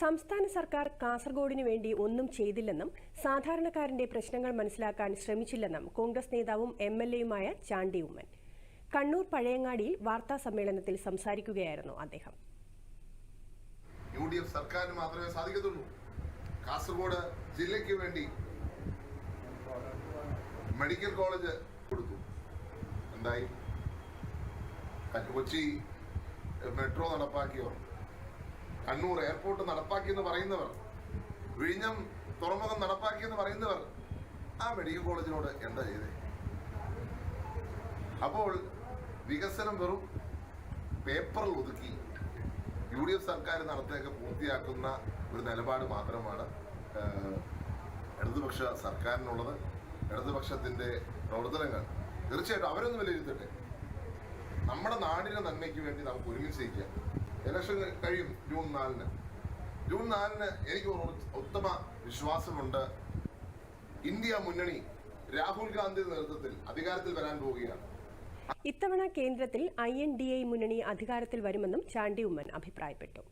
സംസ്ഥാന സർക്കാർ കാസർഗോഡിനു വേണ്ടി ഒന്നും ചെയ്തില്ലെന്നും സാധാരണക്കാരന്റെ പ്രശ്നങ്ങൾ മനസ്സിലാക്കാൻ ശ്രമിച്ചില്ലെന്നും കോൺഗ്രസ് നേതാവും എം എൽ എയുമായ ചാണ്ടി ഉമ്മൻ. കണ്ണൂർ പഴയങ്ങാടിയിൽ വാർത്താ സമ്മേളനത്തിൽ സംസാരിക്കുകയായിരുന്നു അദ്ദേഹം. യു ഡി എഫ് സർക്കാരിന് മാത്രമേ സാധിക്കത്തുള്ളൂ. കാസർഗോഡ് ജില്ലയ്ക്ക് വേണ്ടി മെഡിക്കൽ കോളേജ് കൊടുത്തു. എന്തായി? കൊച്ചി മെട്രോ നടപ്പാക്കിയവർ കണ്ണൂർ എയർപോർട്ട് നടപ്പാക്കിയെന്ന് പറയുന്നവർ വിഴിഞ്ഞം തുറമുഖം നടപ്പാക്കിയെന്ന് പറയുന്നവർ ആ മെഡിക്കൽ കോളേജിനോട് എന്താ ചെയ്തേ? അപ്പോൾ വികസനം വെറും പേപ്പറിൽ ഒതുക്കി യു ഡി എഫ് സർക്കാർ നടത്തിയൊക്കെ പൂർത്തിയാക്കുന്ന ഒരു നിലപാട് മാത്രമാണ് ഇടതുപക്ഷ സർക്കാരിനുള്ളത്. ഇടതുപക്ഷത്തിന്റെ പ്രവർത്തനങ്ങൾ തീർച്ചയായിട്ടും അവരൊന്നും വിലയിരുത്തട്ടെ. നമ്മുടെ നാടിന്റെ നന്മയ്ക്ക് വേണ്ടി നമുക്ക് ഒരുമിച്ച് ഇരിക്കാം. ഇലക്ഷൻ കഴിയും ജൂൺ നാലിന്. ജൂൺ നാലിന് എനിക്ക് ഉത്തമ വിശ്വാസമുണ്ട്. ഇന്ത്യ മുന്നണി രാഹുൽ ഗാന്ധി നേതൃത്വത്തിൽ അധികാരത്തിൽ വരാൻ പോവുകയാണ്. ഇത്തവണ കേന്ദ്രത്തിൽ ഐ എൻ ഡി എ മുന്നണി അധികാരത്തിൽ വരുമെന്നും ചാണ്ടി ഉമ്മൻ അഭിപ്രായപ്പെട്ടു.